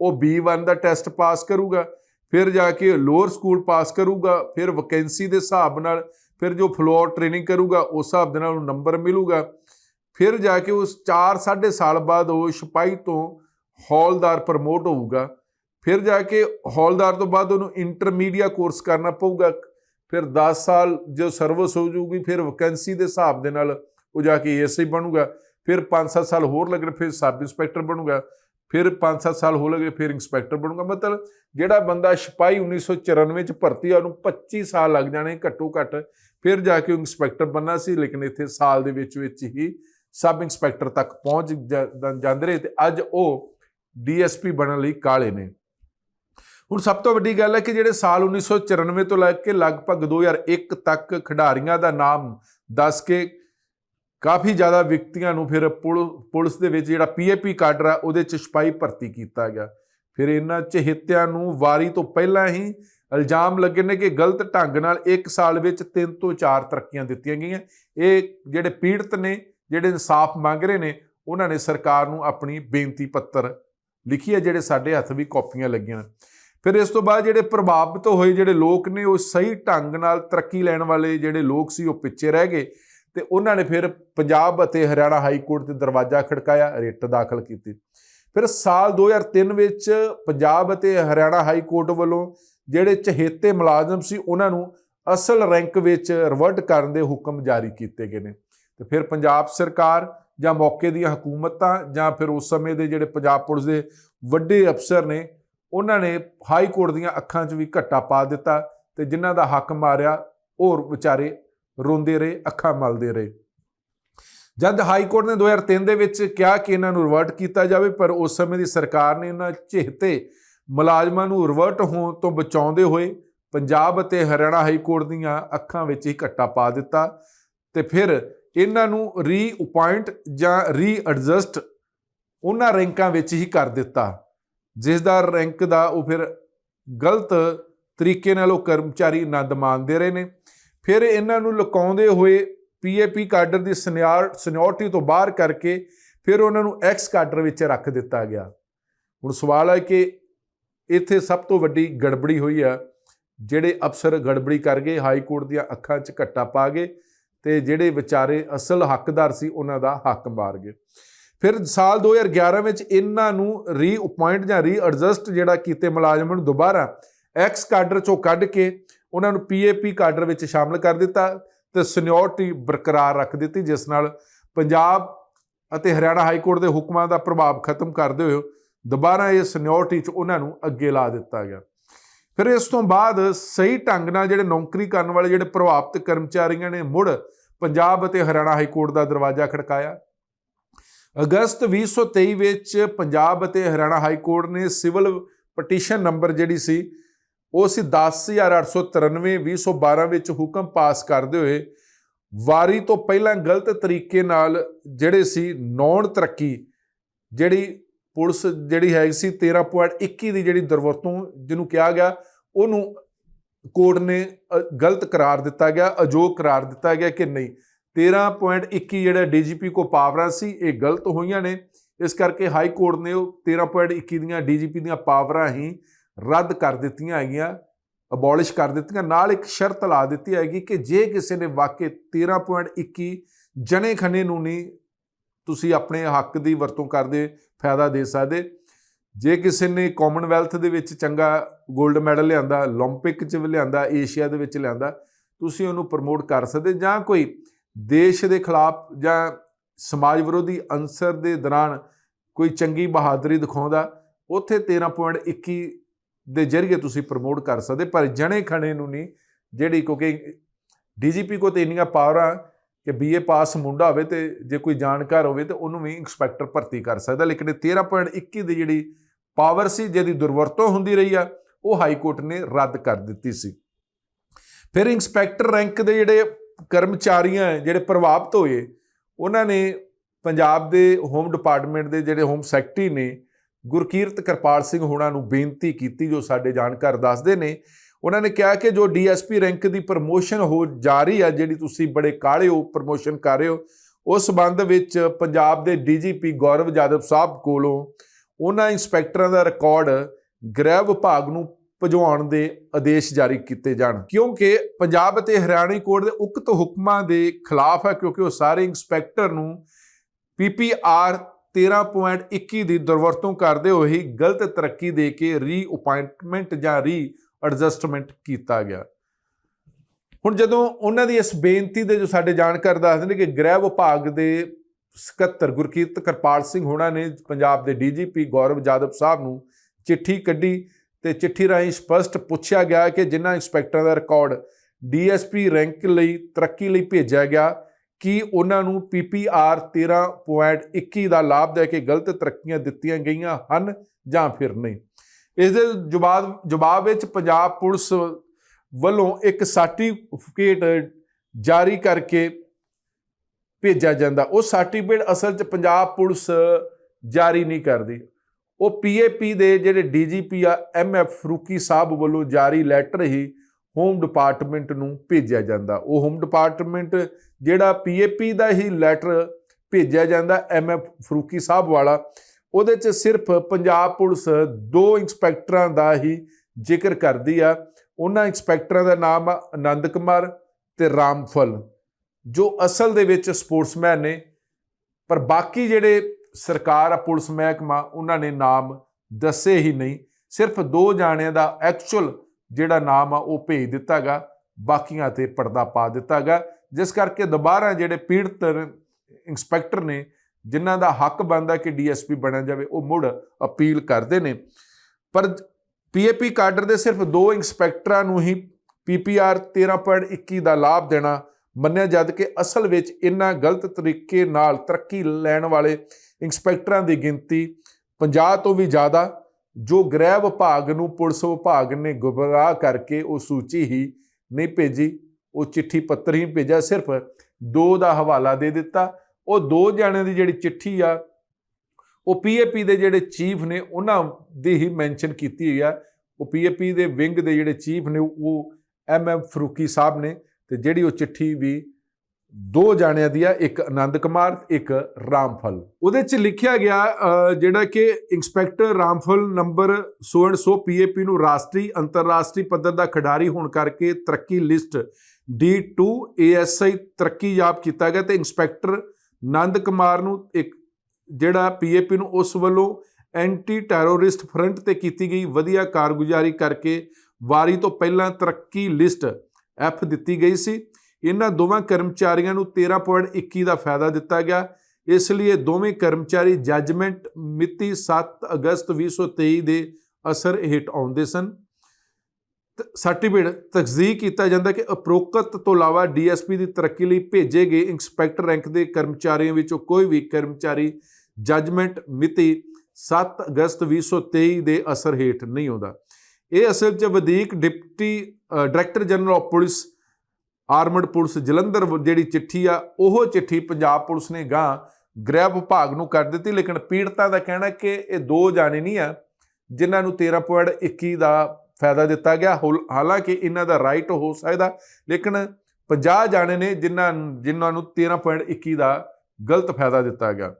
ਉਹ B1 ਦਾ ਟੈਸਟ ਪਾਸ ਕਰੂਗਾ, ਫਿਰ ਜਾ ਕੇ ਲੋਅਰ ਸਕੂਲ ਪਾਸ ਕਰੂਗਾ, ਫਿਰ ਵੈਕੈਂਸੀ ਦੇ ਹਿਸਾਬ ਨਾਲ ਫਿਰ ਜੋ ਫਲੋਰ ਟ੍ਰੇਨਿੰਗ ਕਰੂਗਾ, ਉਸ ਹਿਸਾਬ ਦੇ ਨਾਲ ਉਹਨੂੰ ਨੰਬਰ ਮਿਲੂਗਾ। ਫਿਰ ਜਾ ਕੇ ਉਸ 4 ਸਾਢੇ ਸਾਲ ਬਾਅਦ ਉਹ ਸਿਪਾਹੀ ਤੋਂ ਹੌਲਦਾਰ ਪ੍ਰਮੋਟ ਹੋਊਗਾ, ਫਿਰ ਜਾ ਕੇ ਹੌਲਦਾਰ ਤੋਂ ਬਾਅਦ ਉਹਨੂੰ ਇੰਟਰਮੀਡੀਆ ਕੋਰਸ ਕਰਨਾ ਪਊਗਾ, ਫਿਰ 10 ਸਾਲ ਜੋ ਸਰਵਿਸ ਹੋ ਜਾਊਗੀ, ਫਿਰ ਵੈਕੈਂਸੀ ਦੇ ਹਿਸਾਬ ਦੇ ਨਾਲ ਉਹ ਜਾ ਕੇ ਏਐਸਆਈ ਬਣੂਗਾ, ਫਿਰ 5-7 ਸਾਲ ਹੋਰ ਲੱਗਣ, ਫਿਰ ਸਬ ਇੰਸਪੈਕਟਰ ਬਣੂਗਾ, ਫਿਰ 5-7 ਸਾਲ ਹੋ ਲਗੇ ਫਿਰ ਇੰਸਪੈਕਟਰ ਬਣੂਗਾ। ਮਤਲਬ ਜਿਹੜਾ ਬੰਦਾ ਸਿਪਾਹੀ 1994 ਚ ਭਰਤੀ ਆ, ਉਹਨੂੰ 25 ਸਾਲ ਲੱਗ ਜਾਣੇ ਘੱਟੋ ਘੱਟ ਫਿਰ ਜਾ ਕੇ ਉਹ ਇੰਸਪੈਕਟਰ ਬੰਨਾ ਸੀ, ਲੇਕਿਨ ਇੱਥੇ ਸਾਲ ਦੇ ਵਿੱਚ ਵਿੱਚ ਹੀ ਸਬ ਇੰਸਪੈਕਟਰ ਤੱਕ ਪਹੁੰਚ ਜਾਂਦੇ ਰਹੇ ਤੇ ਅੱਜ ਉਹ ਡੀਐਸਪੀ ਬਣਨ ਲਈ ਕਾਲੇ ਨੇ। ਹੁਣ ਸਭ ਤੋਂ ਵੱਡੀ ਗੱਲ ਹੈ ਕਿ ਜਿਹੜੇ ਸਾਲ 1994 ਤੋਂ ਲੈ ਕੇ ਲਗਭਗ 2001 ਤੱਕ ਖਿਡਾਰੀਆਂ ਦਾ ਨਾਮ ਦੱਸ ਕੇ ਕਾਫੀ ਜ਼ਿਆਦਾ ਵਿਅਕਤੀਆਂ ਨੂੰ ਫਿਰ ਪੁਲ- ਪੁਲਿਸ ਦੇ ਵਿੱਚ ਜਿਹੜਾ ਪੀਏਪੀ ਕਾਡਰ ਆ, ਉਹਦੇ ਚ ਸਿਪਾਹੀ ਭਰਤੀ ਕੀਤਾ ਗਿਆ। ਫਿਰ ਇਹਨਾਂ ਚਹਿੱਤਿਆਂ ਨੂੰ ਵਾਰੀ ਤੋਂ ਪਹਿਲਾਂ ਹੀ ਇਲਜ਼ਾਮ ਲੱਗੇ ਨੇ ਕਿ ਗਲਤ ਢੰਗ ਨਾਲ ਇੱਕ ਸਾਲ ਵਿੱਚ ਤਿੰਨ ਤੋਂ ਚਾਰ ਤਰੱਕੀਆਂ ਦਿੱਤੀਆਂ ਗਈਆਂ। ਇਹ ਜਿਹੜੇ ਪੀੜਤ ਨੇ, ਜਿਹੜੇ ਇਨਸਾਫ ਮੰਗ ਰਹੇ ਨੇ, ਉਹਨਾਂ ਨੇ ਸਰਕਾਰ ਨੂੰ ਆਪਣੀ ਬੇਨਤੀ ਪੱਤਰ ਲਿਖੀ ਹੈ, ਜਿਹੜੇ ਸਾਡੇ ਹੱਥ ਵੀ ਕਾਪੀਆਂ ਲੱਗੀਆਂ ਫਿਰ ਇਸ ਤੋਂ ਬਾਅਦ ਜਿਹੜੇ ਪ੍ਰਭਾਵਿਤ ਹੋਏ ਜਿਹੜੇ ਲੋਕ ਨੇ, ਉਹ ਸਹੀ ਢੰਗ ਨਾਲ ਤਰੱਕੀ ਲੈਣ ਵਾਲੇ ਜਿਹੜੇ ਲੋਕ ਸੀ, ਉਹ ਪਿੱਛੇ ਰਹਿ ਗਏ ਤੇ ਉਹਨਾਂ ਨੇ ਫਿਰ ਪੰਜਾਬ ਅਤੇ ਹਰਿਆਣਾ ਹਾਈ ਕੋਰਟ ਤੇ ਦਰਵਾਜ਼ਾ ਖੜਕਾਇਆ, ਰਿਟ ਦਾਖਲ ਕੀਤੀ। ਫਿਰ ਸਾਲ 2003 ਵਿੱਚ ਪੰਜਾਬ ਅਤੇ ਹਰਿਆਣਾ ਹਾਈ ਕੋਰਟ ਵੱਲੋਂ ਜਿਹੜੇ ਚਹੇਤੇ ਮੁਲਾਜ਼ਮ ਸੀ, ਉਹਨਾਂ ਨੂੰ ਅਸਲ ਰੈਂਕ ਵਿੱਚ ਰਿਵਰਟ ਕਰਨ ਦੇ ਹੁਕਮ ਜਾਰੀ ਕੀਤੇ ਗਏ ਨੇ। ਤੇ ਫਿਰ ਪੰਜਾਬ ਸਰਕਾਰ ਜਾਂ ਮੌਕੇ ਦੀਆਂ ਹਕੂਮਤਾਂ ਜਾਂ ਫਿਰ ਉਸ ਸਮੇਂ ਦੇ ਜਿਹੜੇ ਪੰਜਾਬ ਪੁਲਿਸ ਦੇ ਵੱਡੇ ਅਫਸਰ ਨੇ, ਉਹਨਾਂ ਨੇ ਹਾਈ ਕੋਰਟ ਦੀਆਂ ਅੱਖਾਂ 'ਚ ਵੀ ਘੱਟਾ ਪਾ ਦਿੱਤਾ ਤੇ ਜਿਨ੍ਹਾਂ ਦਾ ਹੱਕ ਮਾਰਿਆ, ਉਹ ਵਿਚਾਰੇ ਰੋਂਦੇ ਰਹੇ, ਅੱਖਾਂ ਮਲਦੇ ਰਹੇ। ਜਦ ਹਾਈ ਕੋਰਟ ਨੇ 2003 ਦੇ ਵਿੱਚ ਕਿਹਾ ਕਿ ਇਹਨਾਂ ਨੂੰ ਰਿਵਰਟ ਕੀਤਾ ਜਾਵੇ, ਪਰ ਉਸ ਸਮੇਂ ਦੀ ਸਰਕਾਰ ਨੇ ਇਹਨਾਂ ਚਿਹਤੇ ਮੁਲਾਜ਼ਮਾਂ ਨੂੰ ਰਿਵਰਟ ਹੋਣ ਤੋਂ ਬਚਾਉਂਦੇ ਹੋਏ ਪੰਜਾਬ ਅਤੇ ਹਰਿਆਣਾ ਹਾਈ ਕੋਰਟ ਦੀਆਂ ਅੱਖਾਂ ਵਿੱਚ ਹੀ ਘੱਟਾ ਪਾ ਦਿੱਤਾ ਤੇ ਫਿਰ ਇਹਨਾਂ ਨੂੰ ਰੀ ਅਪਾਇੰਟ ਜਾਂ ਰੀ ਐਡਜਸਟ ਉਹਨਾਂ ਰੈਂਕਾਂ ਵਿੱਚ ਹੀ ਕਰ ਦਿੱਤਾ। ਜਿਸ ਦਾ ਰੈਂਕ ਦਾ ਉਹ ਫਿਰ ਗਲਤ ਤਰੀਕੇ ਨਾਲ ਉਹ ਕਰਮਚਾਰੀ ਆਨੰਦ ਮਾਣਦੇ ਰਹੇ ਨੇ। ਫਿਰ ਇਹਨਾਂ ਨੂੰ ਲੁਕਾਉਂਦੇ ਹੋਏ ਪੀਏਪੀ ਕਾਡਰ ਦੀ ਸੀਨੀਅਰ ਸੀਨੀਅਰਟੀ ਤੋਂ ਬਾਹਰ ਕਰਕੇ ਫਿਰ ਉਹਨਾਂ ਨੂੰ ਐਕਸ ਕਾਡਰ ਵਿੱਚ ਰੱਖ ਦਿੱਤਾ ਗਿਆ। ਹੁਣ ਸਵਾਲ ਹੈ ਕਿ ਇੱਥੇ ਸਭ ਤੋਂ ਵੱਡੀ ਗੜਬੜੀ ਹੋਈ ਆ, ਜਿਹੜੇ ਅਫਸਰ ਗੜਬੜੀ ਕਰ ਗਏ, ਹਾਈ ਕੋਰਟ ਦੀਆਂ ਅੱਖਾਂ 'ਚ ਘੱਟਾ ਪਾ ਗਏ ਤੇ ਜਿਹੜੇ ਵਿਚਾਰੇ ਅਸਲ ਹੱਕਦਾਰ ਸੀ, ਉਹਨਾਂ ਦਾ ਹੱਕ ਮਾਰ ਗਏ। ਫਿਰ ਸਾਲ 2011 ਵਿੱਚ ਇਹਨਾਂ ਨੂੰ ਰੀ ਅਪਾਇੰਟ ਜਾਂ ਰੀ ਐਡਜਸਟ ਜਿਹੜਾ ਕੀਤੇ ਮੁਲਾਜ਼ਮਾਂ ਨੂੰ ਦੁਬਾਰਾ ਐਕਸ ਕਾਡਰ ਚੋਂ ਕੱਢ ਕੇ ਉਹਨਾਂ ਨੂੰ ਪੀਏਪੀ ਕਾਡਰ ਵਿੱਚ ਸ਼ਾਮਲ ਕਰ ਦਿੱਤਾ ਤੇ ਸੀਨੀਅਰਟੀ ਬਰਕਰਾਰ ਰੱਖ ਦਿੱਤੀ, ਜਿਸ ਨਾਲ ਪੰਜਾਬ ਅਤੇ ਹਰਿਆਣਾ ਹਾਈ ਕੋਰਟ ਦੇ ਹੁਕਮਾਂ ਦਾ ਪ੍ਰਭਾਵ ਖਤਮ ਕਰਦੇ ਹੋਏ ਦੁਬਾਰਾ ਇਹ ਸੀਨੀਅਰਟੀ 'ਚ ਉਹਨਾਂ ਨੂੰ ਅੱਗੇ ਲਾ ਦਿੱਤਾ ਗਿਆ। ਫਿਰ ਇਸ ਤੋਂ ਬਾਅਦ ਸਹੀ ਢੰਗ ਨਾਲ ਜਿਹੜੇ ਨੌਕਰੀ ਕਰਨ ਵਾਲੇ ਜਿਹੜੇ ਪ੍ਰਭਾਵਿਤ ਕਰਮਚਾਰੀਆਂ ਨੇ ਮੁੜ ਪੰਜਾਬ ਅਤੇ ਹਰਿਆਣਾ ਹਾਈ ਕੋਰਟ ਦਾ ਦਰਵਾਜ਼ਾ ਖੜਕਾਇਆ। ਅਗਸਤ 2023 ਵਿੱਚ ਪੰਜਾਬ ਅਤੇ ਹਰਿਆਣਾ ਹਾਈ ਕੋਰਟ ਨੇ ਸਿਵਲ ਪਟੀਸ਼ਨ ਨੰਬਰ ਜਿਹੜੀ ਸੀ, ਉਹ ਸੀ 10893 2012 ਵਿੱਚ ਹੁਕਮ ਪਾਸ ਕਰਦੇ ਹੋਏ ਵਾਰੀ ਤੋਂ ਪਹਿਲਾਂ ਗਲਤ ਤਰੀਕੇ ਨਾਲ ਜਿਹੜੇ ਸੀ ਨੌਨ ਤਰੱਕੀ ਜਿਹੜੀ ਪੁਲਿਸ ਜਿਹੜੀ ਹੈ ਸੀ 13.21 ਦੀ ਜਿਹੜੀ ਦੁਰਵਰਤੋਂ ਜਿਹਨੂੰ ਕਿਹਾ ਗਿਆ ਉਹਨੂੰ ਕੋਰਟ ਨੇ ਅ, ਗਲਤ ਕਰਾਰ ਦਿੱਤਾ ਗਿਆ ਅਯੋਗ ਕਰਾਰ ਦਿੱਤਾ ਗਿਆ ਕਿ ਨਹੀਂ। 13.21 ਜਿਹੜਾ ਡੀਜੀਪੀ ਕੋ ਪਾਵਰਾਂ ਸੀ ਇਹ ਗਲਤ ਹੋਈਆਂ ਨੇ। ਇਸ ਕਰਕੇ ਹਾਈ ਕੋਰਟ ਨੇ ਉਹ 13.21 ਦੀਆਂ ਡੀਜੀਪੀ ਦੀਆਂ ਪਾਵਰਾਂ ਹੀ ਰੱਦ ਕਰ ਦਿੱਤੀਆਂ ਹੈਗੀਆਂ ਅਬੋਲਿਸ਼ ਕਰ ਦਿੱਤੀਆਂ। ਨਾਲ ਇੱਕ ਸ਼ਰਤ ਲਾ ਦਿੱਤੀ ਹੈਗੀ ਕਿ ਜੇ ਕਿਸੇ ਨੇ ਵਾਕਿਆ 13.21 ਜਣੇ ਖਣੇ ਨੂੰ ਨਹੀਂ ਤੁਸੀਂ ਆਪਣੇ ਹੱਕ ਦੀ ਵਰਤੋਂ ਕਰਦੇ ਫਾਇਦਾ ਦੇ ਸਕਦੇ। ਜੇ ਕਿਸੇ ਨੇ ਕਾਮਨਵੈਲਥ ਦੇ ਵਿੱਚ ਚੰਗਾ 골ਡ ਮੈਡਲ ਲਿਆਂਦਾ 올림픽 ਚ ਲਿਆਂਦਾ ਏਸ਼ੀਆ ਦੇ ਵਿੱਚ ਲਿਆਂਦਾ, ਤੁਸੀਂ ਉਹਨੂੰ ਪ੍ਰਮੋਟ ਕਰ ਸਕਦੇ ਜਾਂ ਕੋਈ ਦੇਸ਼ ਦੇ ਖਿਲਾਫ ਜਾਂ ਸਮਾਜ ਵਿਰੋਧੀ ਅੰਸਰ ਦੇ ਦੌਰਾਨ ਕੋਈ ਚੰਗੀ ਬਹਾਦਰੀ ਦਿਖਾਉਂਦਾ, ਉੱਥੇ 13.21 ਦੇ ਜ਼ਰੀਏ ਤੁਸੀਂ ਪ੍ਰਮੋਟ ਕਰ ਸਕਦੇ। ਪਰ ਜਣੇ ਖਣੇ ਨੂੰ ਨਹੀਂ, ਜਿਹੜੀ ਕਿਉਂਕਿ ਡੀਜੀਪੀ ਕੋ ਤੇ ਇੰਨੀਆਂ ਪਾਵਰਾਂ ਕਿ ਬੀਏ ਪਾਸ ਮੁੰਡਾ ਹੋਵੇ ਤੇ ਜੇ ਕੋਈ ਜਾਣਕਾਰ ਹੋਵੇ ਤੇ ਉਹਨੂੰ ਵੀ ਇੰਸਪੈਕਟਰ ਭਰਤੀ ਕਰ ਸਕਦਾ। ਲੇਕਿਨ ਇਹ 13.21 ਦੀ ਜਿਹੜੀ ਪਾਵਰ ਸੀ, ਜਿਹਦੀ ਦੁਰਵਰਤੋਂ ਹੁੰਦੀ ਰਹੀ ਆ, ਉਹ ਹਾਈ ਕੋਰਟ ਨੇ ਰੱਦ ਕਰ ਦਿੱਤੀ ਸੀ। ਫਿਰ ਇੰਸਪੈਕਟਰ ਰੈਂਕ ਦੇ ਜਿਹੜੇ ਕਰਮਚਾਰੀਆਂ ਜਿਹੜੇ ਪ੍ਰਭਾਵਿਤ ਹੋਏ, ਉਹਨਾਂ ਨੇ ਪੰਜਾਬ ਦੇ ਹੋਮ ਡਿਪਾਰਟਮੈਂਟ ਦੇ ਜਿਹੜੇ ਹੋਮ ਸੈਕਟਰੀ ਨੇ, ਗੁਰਕੀਰਤ ਕਿਰਪਾਲ ਸਿੰਘ ਹੋਣਾ ਨੂੰ ਬੇਨਤੀ ਕੀਤੀ, ਜੋ ਸਾਡੇ ਜਾਣਕਾਰ ਦੱਸਦੇ ਨੇ ਉਹਨਾਂ ਨੇ ਕਿਹਾ ਕਿ ਜੋ ਡੀਐਸਪੀ ਰੈਂਕ ਦੀ ਪ੍ਰਮੋਸ਼ਨ ਹੋ ਜਾ ਰਹੀ ਹੈ ਜਿਹੜੀ ਤੁਸੀਂ ਬੜੇ ਕਾਲੇ ਹੋ ਪ੍ਰਮੋਸ਼ਨ ਕਰ ਰਹੇ ਹੋ, ਉਸ ਸੰਬੰਧ ਵਿੱਚ ਪੰਜਾਬ ਦੇ ਡੀਜੀਪੀ ਗੌਰਵ ਜਾਦਵ ਸਾਹਿਬ ਕੋਲੋਂ ਉਹਨਾਂ ਇੰਸਪੈਕਟਰਾਂ ਦਾ ਰਿਕਾਰਡ ਗ੍ਰਹਿ ਵਿਭਾਗ ਨੂੰ ਭਜਵਾਉਣ ਦੇ ਆਦੇਸ਼ ਜਾਰੀ ਕੀਤੇ ਜਾਣ। ਕਿਉਂਕਿ ਪੰਜਾਬ ਅਤੇ ਹਰਿਆਣਾ ਕੋਰਟ ਦੇ ਉਕਤ ਹੁਕਮਾਂ ਦੇ ਖਿਲਾਫ ਹੈ ਕਿਉਂਕਿ ਉਹ ਸਾਰੇ ਇੰਸਪੈਕਟਰ ਨੂੰ ਪੀਪੀਆਰ 13.21 ਦੀ ਦੁਰਵਰਤੋਂ ਕਰਦੇ ਹੋਏ ਹੀ ਗਲਤ ਤਰੱਕੀ ਦੇ ਕੇ ਰੀ ਅਪਾਇੰਟਮੈਂਟ ਜਾਂ ਰੀ ਐਡਜਸਟਮੈਂਟ ਕੀਤਾ ਗਿਆ। ਹੁਣ ਜਦੋਂ ਉਹਨਾਂ ਦੀ ਇਸ ਬੇਨਤੀ ਦੇ ਜੋ ਸਾਡੇ ਜਾਣਕਾਰ ਦੱਸਦੇ ਨੇ ਕਿ ਗ੍ਰਹਿ ਵਿਭਾਗ ਦੇ ਸਕੱਤਰ ਗੁਰਕੀਰਤ ਕਿਰਪਾਲ ਸਿੰਘ ਹੋਣਾ ਨੇ ਪੰਜਾਬ ਦੇ ਡੀਜੀਪੀ ਗੌਰਵ ਜਾਦਵ ਸਾਹਿਬ ਨੂੰ ਚਿੱਠੀ ਕੱਢੀ ਤੇ ਚਿੱਠੀ ਰਾਹੀਂ ਸਪਸ਼ਟ ਪੁੱਛਿਆ ਗਿਆ ਕਿ ਜਿਨ੍ਹਾਂ ਇੰਸਪੈਕਟਰਾਂ ਦਾ ਰਿਕਾਰਡ ਡੀਐਸਪੀ ਰੈਂਕ ਲਈ, ਤਰੱਕੀ ਲਈ ਭੇਜਿਆ ਗਿਆ, ਕਿ ਉਹਨਾਂ ਨੂੰ ਪੀਪੀਆਰ 13.21 ਦਾ ਲਾਭ ਦੇ ਕੇ ਗਲਤ ਤਰੱਕੀਆਂ ਦਿੱਤੀਆਂ ਗਈਆਂ ਹਨ ਜਾਂ ਫਿਰ ਨਹੀਂ। ਇਸ ਦੇ ਜਵਾਬ ਜਵਾਬ ਵਿੱਚ ਪੰਜਾਬ ਪੁਲਿਸ ਵੱਲੋਂ ਇੱਕ ਸਰਟੀਫਿਕੇਟ ਜਾਰੀ ਕਰਕੇ ਭੇਜਿਆ ਜਾਂਦਾ। ਉਹ ਸਰਟੀਫਿਕੇਟ ਅਸਲ 'ਚ ਪੰਜਾਬ ਪੁਲਿਸ ਜਾਰੀ ਨਹੀਂ ਕਰਦੀ। ਉਹ ਪੀਏਪੀ ਦੇ ਜਿਹੜੇ ਡੀਜੀਪੀ ਆ ਐਮਐਫ ਫਰੂਕੀ ਸਾਹਿਬ ਵੱਲੋਂ ਜਾਰੀ ਲੈਟਰ ਹੀ ਹੋਮ ਡਿਪਾਰਟਮੈਂਟ ਨੂੰ ਭੇਜਿਆ ਜਾਂਦਾ। ਉਹ ਹੋਮ ਡਿਪਾਰਟਮੈਂਟ ਜਿਹੜਾ ਪੀਏਪੀ ਦਾ ਹੀ ਲੈਟਰ ਭੇਜਿਆ ਜਾਂਦਾ ਐਮਐਫ ਫਰੂਕੀ ਸਾਹਿਬ ਵਾਲਾ। ਉਹਦੇ 'ਚ ਸਿਰਫ ਪੰਜਾਬ ਪੁਲਿਸ ਦੋ ਇੰਸਪੈਕਟਰਾਂ ਦਾ ਹੀ ਜ਼ਿਕਰ ਕਰਦੀ ਆ। ਉਹਨਾਂ ਇੰਸਪੈਕਟਰਾਂ ਦਾ ਨਾਮ ਆ ਆਨੰਦ ਕੁਮਾਰ ਤੇ ਰਾਮਫਲ, ਜੋ ਅਸਲ ਦੇ ਵਿੱਚ ਸਪੋਰਟਸਮੈਨ ਨੇ। ਪਰ ਬਾਕੀ ਜਿਹੜੇ ਸਰਕਾਰ ਆ, ਪੁਲਿਸ ਮਹਿਕਮਾ, ਉਹਨਾਂ ਨੇ ਨਾਮ ਦੱਸੇ ਹੀ ਨਹੀਂ। ਸਿਰਫ ਦੋ ਜਾਣਿਆਂ ਦਾ ਐਕਚੁਅਲ ਜਿਹੜਾ ਨਾਮ ਆ, ਉਹ ਭੇਜ ਦਿੱਤਾਗਾ। ਬਾਕੀਆਂ ਤੇ ਪਰਦਾ ਪਾ ਦਿੱਤਾਗਾ। ਜਿਸ ਕਰਕੇ ਦੁਬਾਰਾ ਜਿਹੜੇ ਪੀੜਤ ਇੰਸਪੈਕਟਰ ਨੇ ਜਿਨ੍ਹਾਂ ਦਾ ਹੱਕ ਬਣਦਾ ਕਿ ਡੀਐਸਪੀ ਬਣਿਆ ਜਾਵੇ, ਉਹ ਮੁੜ ਅਪੀਲ ਕਰਦੇ ਨੇ। ਪਰ ਪੀਏਪੀ ਕਾਡਰ ਦੇ ਸਿਰਫ ਦੋ ਇੰਸਪੈਕਟਰਾਂ ਨੂੰ ਹੀ ਪੀਪੀਆਰ 13.21 ਦਾ ਲਾਭ ਦੇਣਾ ਮੰਨਿਆ ਜਦ ਕਿ ਅਸਲ ਵਿੱਚ ਇਨ੍ਹਾਂ ਗਲਤ ਤਰੀਕੇ ਨਾਲ ਤਰੱਕੀ ਲੈਣ ਵਾਲੇ ਇੰਸਪੈਕਟਰਾਂ ਦੀ ਗਿਣਤੀ 50 ਤੋਂ ਵੀ ਜ਼ਿਆਦਾ, ਜੋ ਗ੍ਰਹਿ ਵਿਭਾਗ ਨੂੰ ਪੁਲਿਸ ਵਿਭਾਗ ਨੇ ਗੁੰਮਰਾਹ ਕਰਕੇ ਉਹ ਸੂਚੀ ਹੀ ਨਹੀਂ ਭੇਜੀ, ਉਹ ਚਿੱਠੀ ਪੱਤਰ ਹੀ ਭੇਜਿਆ, ਸਿਰਫ ਦੋ ਦਾ ਹਵਾਲਾ ਦੇ ਦਿੱਤਾ। ਉਹ ਦੋ ਜਣਿਆਂ ਦੀ ਜਿਹੜੀ ਚਿੱਠੀ ਆ, ਉਹ ਪੀਏਪੀ ਦੇ ਜਿਹੜੇ ਚੀਫ ਨੇ, ਉਹਨਾਂ ਦੀ ਹੀ ਮੈਂਸ਼ਨ ਕੀਤੀ ਹੋਈ ਆ। ਉਹ ਪੀਏਪੀ ਦੇ ਵਿੰਗ ਦੇ ਜਿਹੜੇ ਚੀਫ ਨੇ, ਉਹ ਐਮਐਮ ਫਰੂਕੀ ਸਾਹਿਬ ਨੇ ਤੇ ਜਿਹੜੀ ਉਹ ਚਿੱਠੀ ਵੀ ਦੋ ਜਾਣਿਆਂ ਦੀ ਆ, ਇੱਕ ਆਨੰਦ ਕੁਮਾਰ, ਇੱਕ ਰਾਮਫਲ। ਉਹਦੇ ਚ ਲਿਖਿਆ ਗਿਆ ਜਿਹੜਾ ਕਿ ਇੰਸਪੈਕਟਰ ਰਾਮਫਲ ਨੰਬਰ 100 ਪੀਏਪੀ ਨੂੰ ਰਾਸ਼ਟਰੀ, ਅੰਤਰਰਾਸ਼ਟਰੀ ਪੱਧਰ ਦਾ ਖਿਡਾਰੀ ਹੋਣ ਕਰਕੇ ਤਰੱਕੀ ਲਿਸਟ D2 ASI ਤਰੱਕੀ ਯਾਬ ਕੀਤਾ ਗਿਆ ਤੇ ਇੰਸਪੈਕਟਰ ਨੰਦ ਕੁਮਾਰ ਨੂੰ ਇੱਕ, ਜਿਹੜਾ ਪੀਏਪੀ ਨੂੰ ਉਸ ਵੱਲੋਂ ਐਂਟੀ ਟੈਰੋਰਿਸਟ ਫਰੰਟ ਤੇ ਕੀਤੀ ਗਈ ਵਧੀਆ ਕਾਰਗੁਜ਼ਾਰੀ ਕਰਕੇ ਵਾਰੀ ਤੋਂ ਪਹਿਲਾਂ ਤਰੱਕੀ ਲਿਸਟ F ਦਿੱਤੀ ਗਈ ਸੀ। ਇਹਨਾਂ ਦੋਵਾਂ ਕਰਮਚਾਰੀਆਂ ਨੂੰ 13.21 ਦਾ ਫਾਇਦਾ ਦਿੱਤਾ ਗਿਆ। ਇਸ ਲਈ ਦੋਵੇਂ ਕਰਮਚਾਰੀ ਜੱਜਮੈਂਟ ਮਿਤੀ 7 ਅਗਸਤ 2023 ਦੇ ਅਸਰ ਹੇਠ ਆਉਂਦੇ ਸਨ। ਸਰਟੀਫਿਕੇਟ ਤਸਦੀਕ ਕੀਤਾ ਜਾਂਦਾ ਕਿ ਉਪਰੋਕਤ ਤੋਂ ਇਲਾਵਾ ਡੀਐਸਪੀ ਦੀ ਤਰੱਕੀ ਲਈ ਭੇਜੇ ਗਏ ਇੰਸਪੈਕਟਰ ਰੈਂਕ ਦੇ ਕਰਮਚਾਰੀਆਂ ਵਿੱਚੋਂ ਕੋਈ ਵੀ ਕਰਮਚਾਰੀ ਜੱਜਮੈਂਟ ਮਿਤੀ 7 ਅਗਸਤ 2023 ਦੇ ਅਸਰ ਹੇਠ ਨਹੀਂ ਆਉਂਦਾ। ਇਹ ਅਸਲ 'ਚ ਵਧੀਕ deputy director general of police, armed police Jalandhar ਜਿਹੜੀ ਚਿੱਠੀ ਆ, ਉਹ ਚਿੱਠੀ ਪੰਜਾਬ ਪੁਲਿਸ ਨੇ ਗਾਂ ਗ੍ਰਹਿ ਵਿਭਾਗ ਨੂੰ ਕਰ ਦਿੱਤੀ, ਲੇਕਿਨ ਪੀੜਤਾਂ ਦਾ ਕਹਿਣਾ ਕਿ ਇਹ ਦੋ ਜਾਣੇ ਨਹੀਂ ਆ, ਜਿਨ੍ਹਾਂ ਨੂੰ 13.21 ਦਾ ਫਾਇਦਾ ਦਿੱਤਾ ਗਿਆ। ਹੁਲ- ਹਾਲਾਂਕਿ ਇਹਨਾਂ ਦਾ ਰਾਈਟ ਹੋ ਸਕਦਾ, ਲੇਕਿਨ 50 ਜਾਣੇ ਨੇ ਜਿਨ੍ਹਾਂ ਜਿਨ੍ਹਾਂ ਨੂੰ 13.21 ਦਾ ਗਲਤ ਫਾਇਦਾ ਦਿੱਤਾ ਗਿਆ।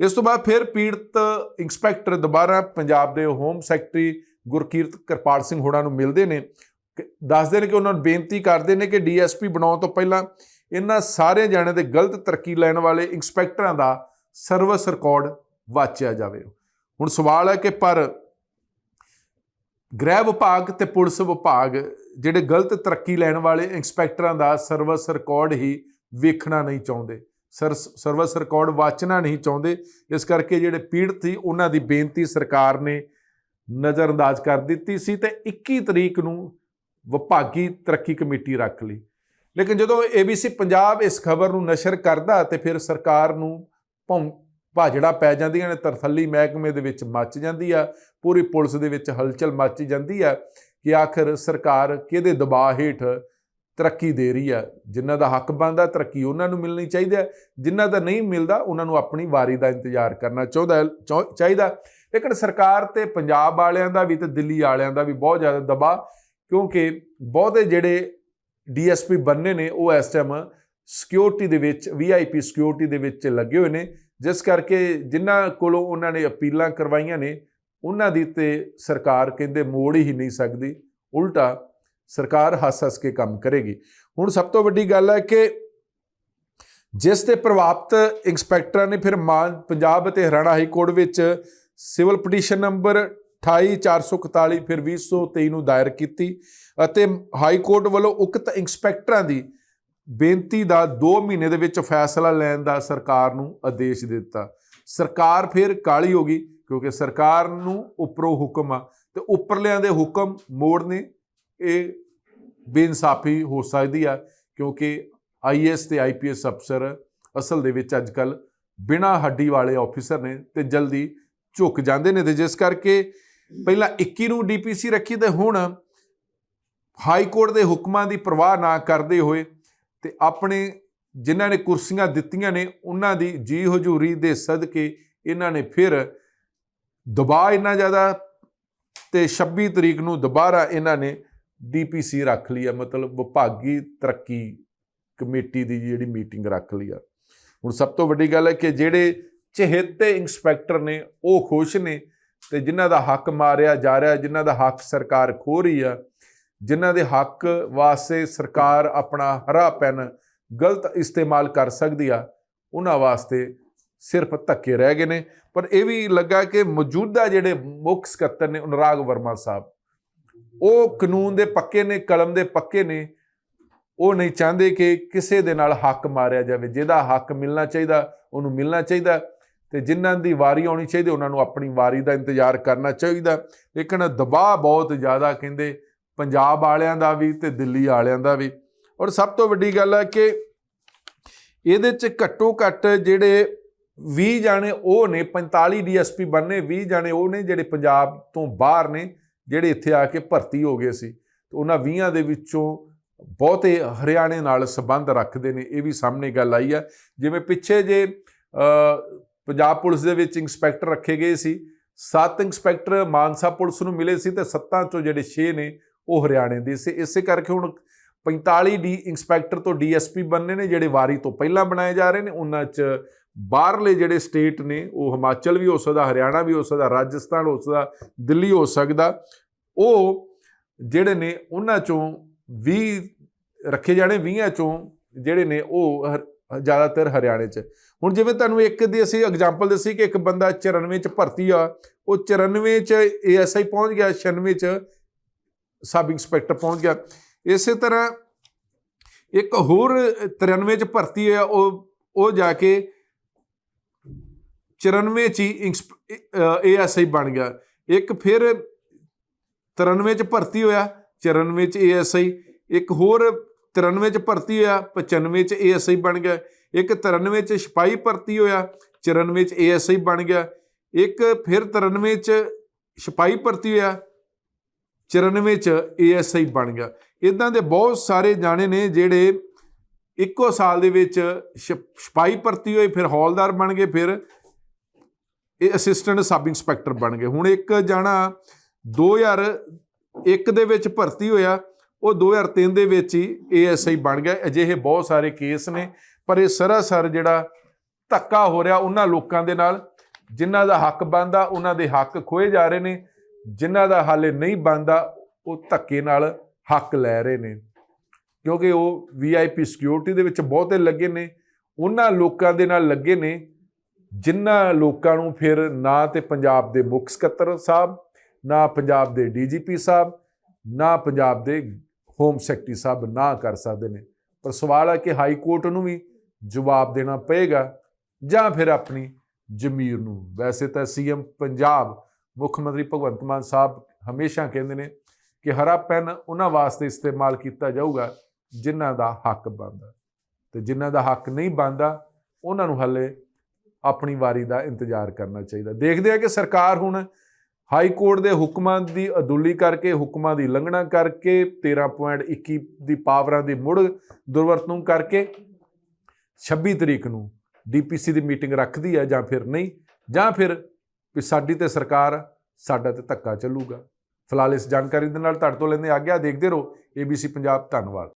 ਇਸ ਤੋਂ ਬਾਅਦ ਫਿਰ ਪੀੜਤ ਇੰਸਪੈਕਟਰ ਦੁਬਾਰਾ ਪੰਜਾਬ ਦੇ ਹੋਮ ਸੈਕਟਰੀ ਗੁਰਕੀਰਤ ਕਿਰਪਾਲ ਸਿੰਘ ਹੋਣਾ ਨੂੰ ਮਿਲਦੇ ਨੇ। ਕਿ- ਦੱਸਦੇ ਨੇ ਕਿ ਉਹਨਾਂ ਨੂੰ ਬੇਨਤੀ ਕਰਦੇ ਨੇ ਕਿ ਡੀਐਸਪੀ ਬਣਾਉਣ ਤੋਂ ਪਹਿਲਾਂ ਇਹਨਾਂ ਸਾਰੇ ਜਾਣਿਆਂ ਦੇ ਗਲਤ ਤਰੱਕੀ ਲੈਣ ਵਾਲੇ ਇੰਸਪੈਕਟਰਾਂ ਦਾ ਸਰਵਿਸ ਰਿਕਾਰਡ ਵਾਚਿਆ ਜਾਵੇ। ਹੁਣ ਸਵਾਲ ਹੈ ਕਿ ਪਰ ਗ੍ਰਹਿ ਵਿਭਾਗ ਤੇ ਪੁਲਿਸ ਵਿਭਾਗ ਜਿਹੜੇ ਗਲਤ ਤਰੱਕੀ ਲੈਣ ਵਾਲੇ ਇੰਸਪੈਕਟਰਾਂ ਦਾ ਸਰਵਿਸ ਰਿਕਾਰਡ ਹੀ ਵੇਖਣਾ ਨਹੀਂ ਚਾਹੁੰਦੇ। ਸਰਵਿਸ ਰਿਕਾਰਡ ਵਾਚਣਾ ਨਹੀਂ ਚਾਹੁੰਦੇ। ਇਸ ਕਰਕੇ ਜਿਹੜੇ ਪੀੜਤ ਸੀ, ਉਹਨਾਂ ਦੀ ਬੇਨਤੀ ਸਰਕਾਰ ਨੇ ਨਜ਼ਰਅੰਦਾਜ਼ ਕਰ ਦਿੱਤੀ ਸੀ ਤੇ 21 ਤਰੀਕ ਨੂੰ ਵਿਭਾਗੀ ਤਰੱਕੀ ਕਮੇਟੀ ਰੱਖ ਲਈ। ਲੇਕਿਨ ਜਦੋਂ ABC ਪੰਜਾਬ ਇਸ ਖਬਰ ਨੂੰ ਨਸ਼ਰ ਕਰਦਾ ਤੇ ਫਿਰ ਸਰਕਾਰ ਨੂੰ ਭੌਂ ਭਾਜੜਾ ਪੈ ਜਾਂਦੀਆਂ ਨੇ, ਤਰਥੱਲੀ ਮਹਿਕਮੇ ਦੇ ਵਿੱਚ ਮੱਚ ਜਾਂਦੀ ਆ, ਪੂਰੀ ਪੁਲਿਸ ਦੇ ਵਿੱਚ ਹਲਚਲ ਮੱਚ ਜਾਂਦੀ ਆ ਕਿ ਆਖਰ ਸਰਕਾਰ ਕਿਹਦੇ ਦਬਾਅ ਹੇਠ ਤਰੱਕੀ ਦੇ ਰਹੀ ਆ? ਜਿਨ੍ਹਾਂ ਦਾ ਹੱਕ ਬਣਦਾ, ਤਰੱਕੀ ਉਹਨਾਂ ਨੂੰ ਮਿਲਣੀ ਚਾਹੀਦੀ ਹੈ ਜਿਨ੍ਹਾਂ ਦਾ ਨਹੀਂ ਮਿਲਦਾ, ਉਹਨਾਂ ਨੂੰ ਆਪਣੀ ਵਾਰੀ ਦਾ ਇੰਤਜ਼ਾਰ ਕਰਨਾ ਚਾਹੁੰਦਾ ਚਾਹੀਦਾ। ਲੇਕਿਨ ਸਰਕਾਰ ਤੇ ਪੰਜਾਬ ਵਾਲਿਆਂ ਦਾ ਵੀ ਤੇ ਦਿੱਲੀ ਵਾਲਿਆਂ ਦਾ ਵੀ ਬਹੁਤ ਜ਼ਿਆਦਾ ਦਬਾਅ, ਕਿਉਂਕਿ ਬਹੁਤੇ ਜਿਹੜੇ ਡੀਐਸਪੀ ਬੰਨੇ ਨੇ, ਉਹ ਇਸ ਟਾਈਮ ਸਿਕਿਉਰਿਟੀ ਦੇ ਵਿੱਚ ਵੀਆਈਪੀ ਸਿਕਿਉਰਿਟੀ ਦੇ ਵਿੱਚ ਲੱਗੇ ਹੋਏ ਨੇ। ਜਿਸ ਕਰਕੇ ਜਿਨ੍ਹਾਂ ਕੋਲੋਂ ਉਹਨਾਂ ਨੇ ਅਪੀਲਾਂ ਕਰਵਾਈਆਂ ਨੇ, ਉਹਨਾਂ ਦੀ ਤੇ ਸਰਕਾਰ ਕਹਿੰਦੇ ਮੋੜ ਹੀ ਨਹੀਂ ਸਕਦੀ। ਉਲਟਾ ਸਰਕਾਰ ਹੱਸ-ਹੱਸ ਕੇ ਕੰਮ ਕਰੇਗੀ। ਹੁਣ ਸਭ ਤੋਂ ਵੱਡੀ ਗੱਲ ਹੈ ਕਿ ਜਿਸ ਤੇ ਪ੍ਰਭਾਵਿਤ ਇੰਸਪੈਕਟਰਾਂ ਨੇ ਫਿਰ ਮਾਨ ਪੰਜਾਬ ਅਤੇ ਹਰਿਆਣਾ ਹਾਈ ਕੋਰਟ ਵਿੱਚ ਸਿਵਲ ਪਟੀਸ਼ਨ ਨੰਬਰ 28441 ਫਿਰ 2023 ਨੂੰ ਦਾਇਰ ਕੀਤੀ ਅਤੇ ਹਾਈ ਕੋਰਟ ਵੱਲੋਂ ਉਕਤ ਇੰਸਪੈਕਟਰਾਂ ਦੀ ਬੇਨਤੀ ਦਾ 2 ਮਹੀਨੇ ਦੇ ਵਿੱਚ ਫੈਸਲਾ ਲੈਣ ਦਾ ਸਰਕਾਰ ਨੂੰ ਆਦੇਸ਼ ਦਿੱਤਾ। ਸਰਕਾਰ ਫਿਰ ਕਾਲੀ ਹੋ ਗਈ, ਕਿਉਂਕਿ ਸਰਕਾਰ ਨੂੰ ਉੱਪਰੋਂ ਹੁਕਮ ਆ। ਤੇ ਉੱਪਰਲਿਆਂ ਦੇ ਹੁਕਮ ਮੋੜਨੇ ਇਹ ਬੇਇਨਸਾਫੀ ਹੋ ਸਕਦੀ ਆ, ਕਿਉਂਕਿ ਆਈਐਸ ਤੇ ਆਈਪੀਐਸ ਅਫਸਰ ਅਸਲ ਦੇ ਵਿੱਚ ਅੱਜ ਅੱਜਕੱਲ ਬਿਨਾ ਹੱਡੀ ਵਾਲੇ ਆਫੀਸਰ ਨੇ ਤੇ ਜਲਦੀ ਝੁਕ ਜਾਂਦੇ ਨੇ। ਤੇ ਜਿਸ ਕਰਕੇ ਪਹਿਲਾਂ 21 ਨੂੰ ਡੀਪੀਸੀ ਰੱਖੀ ਤੇ ਹੁਣ ਹਾਈ ਕੋਰਟ ਦੇ ਹੁਕਮਾਂ ਦੀ ਪਰਵਾਹ ਨਾ ਕਰਦੇ ਹੋਏ ਤੇ ਆਪਣੇ ਜਿਨ੍ਹਾਂ ਨੇ ਕੁਰਸੀਆਂ ਦਿੱਤੀਆਂ ਨੇ, ਉਹਨਾਂ ਦੀ ਜੀ ਹਜ਼ੂਰੀ ਦੇ ਸਦਕੇ ਇਹਨਾਂ ਨੇ ਫਿਰ ਦਬਾਅ ਇੰਨਾ ਜ਼ਿਆਦਾ ਤੇ 26 ਤਰੀਕ ਨੂੰ ਦੁਬਾਰਾ ਇਹਨਾਂ ਨੇ ਡੀਪੀਸੀ ਰੱਖ ਲਈ ਆ, ਮਤਲਬ ਵਿਭਾਗੀ ਤਰੱਕੀ ਕਮੇਟੀ ਦੀ ਜਿਹੜੀ ਮੀਟਿੰਗ ਰੱਖ ਲਈ ਆ। ਹੁਣ ਸਭ ਤੋਂ ਵੱਡੀ ਗੱਲ ਹੈ ਕਿ ਜਿਹੜੇ ਚਹੇਤੇ ਇੰਸਪੈਕਟਰ ਨੇ, ਉਹ ਖੁਸ਼ ਨੇ ਤੇ ਜਿਨ੍ਹਾਂ ਦਾ ਹੱਕ ਮਾਰਿਆ ਜਾ ਰਿਹਾ, ਜਿਨ੍ਹਾਂ ਦਾ ਹੱਕ ਸਰਕਾਰ ਖੋ ਰਹੀ ਆ ਜਿਨ੍ਹਾਂ ਦੇ ਹੱਕ ਵਾਸਤੇ ਸਰਕਾਰ ਆਪਣਾ ਹਰਾ ਪੈਨ ਗਲਤ ਇਸਤੇਮਾਲ ਕਰ ਸਕਦੀ ਆ, ਉਹਨਾਂ ਵਾਸਤੇ ਸਿਰਫ ਧੱਕੇ ਰਹਿ ਗਏ ਨੇ। ਪਰ ਇਹ ਵੀ ਲੱਗਾ ਕਿ ਮੌਜੂਦਾ ਜਿਹੜੇ ਮੁੱਖ ਸਕੱਤਰ ਨੇ ਅਨੁਰਾਗ ਵਰਮਾ ਸਾਹਿਬ, ਉਹ ਕਾਨੂੰਨ ਦੇ ਪੱਕੇ ਨੇ, ਕਲਮ ਦੇ ਪੱਕੇ ਨੇ। ਉਹ ਨਹੀਂ ਚਾਹੁੰਦੇ ਕਿ ਕਿਸੇ ਦੇ ਨਾਲ ਹੱਕ ਮਾਰਿਆ ਜਾਵੇ। ਜਿਹਦਾ ਹੱਕ ਮਿਲਣਾ ਚਾਹੀਦਾ, ਉਹਨੂੰ ਮਿਲਣਾ ਚਾਹੀਦਾ ਤੇ ਜਿਨ੍ਹਾਂ ਦੀ ਵਾਰੀ ਆਉਣੀ ਚਾਹੀਦੀ, ਉਹਨਾਂ ਨੂੰ ਆਪਣੀ ਵਾਰੀ ਦਾ ਇੰਤਜ਼ਾਰ ਕਰਨਾ ਚਾਹੀਦਾ। ਲੇਕਿਨ ਦਬਾਅ ਬਹੁਤ ਜ਼ਿਆਦਾ, ਕਹਿੰਦੇ ਪੰਜਾਬ ਵਾਲਿਆਂ ਦਾ ਵੀ ਤੇ ਦਿੱਲੀ ਵਾਲਿਆਂ ਦਾ ਵੀ। ਔਰ ਸਭ ਤੋਂ ਵੱਡੀ ਗੱਲ ਹੈ ਕਿ ਇਹਦੇ ਚ ਘੱਟੋ ਘੱਟ ਜਿਹੜੇ 20 ਜਾਣੇ ਉਹ ਨੇ 45 ਡੀਐਸਪੀ ਬਣਨੇ 20 ਜਾਣੇ ਉਹ ਨੇ ਜਿਹੜੇ ਪੰਜਾਬ ਤੋਂ ਬਾਹਰ ਨੇ, ਜਿਹੜੇ ਇੱਥੇ ਆ ਕੇ ਭਰਤੀ ਹੋ ਗਏ ਸੀ। ਤੇ ਉਹਨਾਂ 20 ਦੇ ਵਿੱਚੋਂ ਬਹੁਤੇ ਹਰਿਆਣੇ ਨਾਲ ਸੰਬੰਧ ਰੱਖਦੇ ਨੇ, ਇਹ ਵੀ ਸਾਹਮਣੇ ਗੱਲ ਆਈ ਆ ਜਿਵੇਂ ਪਿੱਛੇ ਜੇ ਪੰਜਾਬ ਪੁਲਿਸ ਦੇ ਵਿੱਚ ਇੰਸਪੈਕਟਰ ਰੱਖੇ ਗਏ ਸੀ, ਸੱਤ ਇੰਸਪੈਕਟਰ ਮਾਨਸਾ ਪੁਲਿਸ ਨੂੰ ਮਿਲੇ ਸੀ ਤੇ ਸੱਤਾਂ ਚੋਂ ਜਿਹੜੇ 6 ਨੇ ਉਹ ਹਰਿਆਣੇ ਦੇ ਸੀ। ਇਸੇ ਕਰਕੇ ਹੁਣ 45 ਡੀ ਇੰਸਪੈਕਟਰ ਤੋਂ ਡੀਐਸਪੀ ਬਣਨੇ ਨੇ, ਜਿਹੜੇ ਵਾਰੀ ਤੋਂ ਪਹਿਲਾਂ ਬਣਾਏ ਜਾ ਰਹੇ ਨੇ। ਉਹਨਾਂ 'ਚ ਬਾਹਰਲੇ ਜਿਹੜੇ ਸਟੇਟ ਨੇ, ਉਹ ਹਿਮਾਚਲ ਵੀ ਹੋ ਸਕਦਾ, ਹਰਿਆਣਾ ਵੀ ਹੋ ਸਕਦਾ, ਰਾਜਸਥਾਨ ਹੋ ਸਕਦਾ, ਦਿੱਲੀ ਹੋ ਸਕਦਾ। ਉਹ ਜਿਹੜੇ ਨੇ, ਉਹਨਾਂ ਚੋਂ 20 ਰੱਖੇ ਜਾਣੇ 20 ਚੋਂ ਜਿਹੜੇ ਨੇ, ਉਹ ਹਰ- ਜ਼ਿਆਦਾਤਰ ਹਰਿਆਣੇ 'ਚ। ਹੁਣ ਜਿਵੇਂ ਤੁਹਾਨੂੰ ਇੱਕ ਦੀ ਅਸੀਂ ਐਗਜ਼ਾਮਪਲ ਦੱਸੀ ਕਿ ਇੱਕ ਬੰਦਾ 94 'ਚ ਭਰਤੀ ਆ, ਉਹ 94 'ਚ ਏਐਸਆਈ ਪਹੁੰਚ ਗਿਆ 96 'ਚ ਸਬ ਇੰਸਪੈਕਟਰ ਪਹੁੰਚ ਗਿਆ। ਇਸੇ ਤਰ੍ਹਾਂ ਇੱਕ ਹੋਰ 93 'ਚ ਭਰਤੀ ਹੋਇਆ, ਉਹ ਉਹ ਜਾ ਕੇ 94 'ਚ ਹੀ ਏਐਸਆਈ ਬਣ ਗਿਆ। ਇੱਕ ਫਿਰ 93 'ਚ ਭਰਤੀ ਹੋਇਆ 94 'ਚ ਏਐਸਆਈ ਇੱਕ ਹੋਰ 93 'ਚ ਭਰਤੀ ਹੋਇਆ 95 'ਚ ਏਐਸਆਈ ਬਣ ਗਿਆ। ਇੱਕ 93 'ਚ ਸਿਪਾਹੀ ਭਰਤੀ ਹੋਇਆ 94 'ਚ ਏਐਸਆਈ ਬਣ ਗਿਆ। ਇੱਕ ਫਿਰ 93 'ਚ ਸਿਪਾਹੀ ਭਰਤੀ ਹੋਇਆ 94 'ਚ ਏਐਸਆਈ ਬਣ ਗਿਆ। ਇਦਾਂ ਦੇ ਬਹੁਤ ਸਾਰੇ ਜਾਣੇ ਨੇ ਜਿਹੜੇ ਇੱਕੋ ਸਾਲ ਦੇ ਵਿੱਚ ਸਿਪ- ਸਿਪਾਹੀ ਭਰਤੀ ਹੋਏ, ਫਿਰ ਹੌਲਦਾਰ ਬਣ ਗਏ, ਫਿਰ ਇਹ ਅਸਿਸਟੈਂਟ ਸਬ ਇੰਸਪੈਕਟਰ ਬਣ ਗਏ। ਹੁਣ ਇੱਕ ਜਾਣਾ 2001 ਦੇ ਵਿੱਚ ਭਰਤੀ ਹੋਇਆ, ਉਹ 2003 ਦੇ ਵਿੱਚ ਹੀ ਏਐਸਆਈ ਬਣ ਗਿਆ। ਅਜਿਹੇ ਬਹੁਤ ਸਾਰੇ ਕੇਸ ਨੇ, ਪਰ ਇਹ ਸਰਾਸਰ ਜਿਹੜਾ ਧੱਕਾ ਹੋ ਰਿਹਾ ਉਹਨਾਂ ਲੋਕਾਂ ਦੇ ਨਾਲ, ਜਿਨ੍ਹਾਂ ਦਾ ਹੱਕ ਬਣਦਾ, ਉਹਨਾਂ ਦੇ ਹੱਕ ਖੋਏ ਜਾ ਰਹੇ ਨੇ। ਜਿਨ੍ਹਾਂ ਦਾ ਹਾਲੇ ਨਹੀਂ ਬਣਦਾ, ਉਹ ਧੱਕੇ ਨਾਲ ਹੱਕ ਲੈ ਰਹੇ ਨੇ। ਕਿਉਂਕਿ ਉਹ ਵੀਆਈਪੀ ਸਿਕਿਉਰਿਟੀ ਦੇ ਵਿੱਚ ਬਹੁਤੇ ਲੱਗੇ ਨੇ। ਉਹਨਾਂ ਲੋਕਾਂ ਦੇ ਨਾਲ ਲੱਗੇ ਨੇ, ਜਿਨ੍ਹਾਂ ਲੋਕਾਂ ਨੂੰ ਫਿਰ ਨਾ ਤੇ ਪੰਜਾਬ ਦੇ ਮੁੱਖ ਸਕੱਤਰ ਸਾਹਿਬ, ਨਾ ਪੰਜਾਬ ਦੇ ਡੀਜੀਪੀ ਸਾਹਿਬ, ਨਾ ਪੰਜਾਬ ਦੇ ਹੋਮ ਸੈਕਟਰੀ ਸਾਹਿਬ ਨਾ ਕਰ ਸਕਦੇ ਨੇ। ਪਰ ਸਵਾਲ ਹੈ ਕਿ ਹਾਈ ਕੋਰਟ ਨੂੰ ਵੀ ਜਵਾਬ ਦੇਣਾ ਪਏਗਾ ਜਾਂ ਫਿਰ ਆਪਣੀ ਜ਼ਮੀਰ ਨੂੰ। ਵੈਸੇ ਤਾਂ ਸੀਐਮ ਪੰਜਾਬ ਮੁੱਖ ਮੰਤਰੀ ਭਗਵੰਤ ਮਾਨ ਸਾਹਿਬ ਹਮੇਸ਼ਾ ਕਹਿੰਦੇ ਨੇ ਕਿ ਹਰਾ ਪੈਨ ਉਹਨਾਂ ਵਾਸਤੇ ਇਸਤੇਮਾਲ ਕੀਤਾ ਜਾਊਗਾ ਜਿਨ੍ਹਾਂ ਦਾ ਹੱਕ ਬਣਦਾ ਤੇ ਜਿਨ੍ਹਾਂ ਦਾ ਹੱਕ ਨਹੀਂ ਬਣਦਾ, ਉਹਨਾਂ ਨੂੰ ਹੱਲੇ ਆਪਣੀ ਵਾਰੀ ਦਾ ਇੰਤਜ਼ਾਰ ਕਰਨਾ ਚਾਹੀਦਾ। ਦੇਖਦੇ ਆ ਕਿ ਸਰਕਾਰ ਹੁਣ ਹਾਈ ਕੋਰਟ ਦੇ ਹੁਕਮਾਂ ਦੀ ਅਦੁੱਲੀ ਕਰਕੇ, ਹੁਕਮਾਂ ਦੀ ਲੰਘਣਾ ਕਰਕੇ 13.21 ਦੀ ਪਾਵਰਾਂ ਦੀ ਮੁੜ ਦੁਰਵਰਤੋਂ ਕਰਕੇ 26 ਤਰੀਕ ਨੂੰ ਡੀਪੀਸੀ ਦੀ ਮੀਟਿੰਗ ਰੱਖਦੀ ਹੈ ਜਾਂ ਫਿਰ ਨਹੀਂ, ਜਾਂ ਫਿਰ ਵੀ ਸਾਡੀ ਤੇ ਸਰਕਾਰ ਸਾਡਾ ਤੇ ਧੱਕਾ ਚੱਲੂਗਾ। ਫਿਲਹਾਲ ਇਸ ਜਾਣਕਾਰੀ ਦੇ ਨਾਲ ਤੁਹਾਡੇ ਤੋਂ ਲੈਂਦੇ ਆ ਗਿਆ ਦੇਖਦੇ ਰਹੋ। ABC ਪੰਜਾਬ, ਧੰਨਵਾਦ।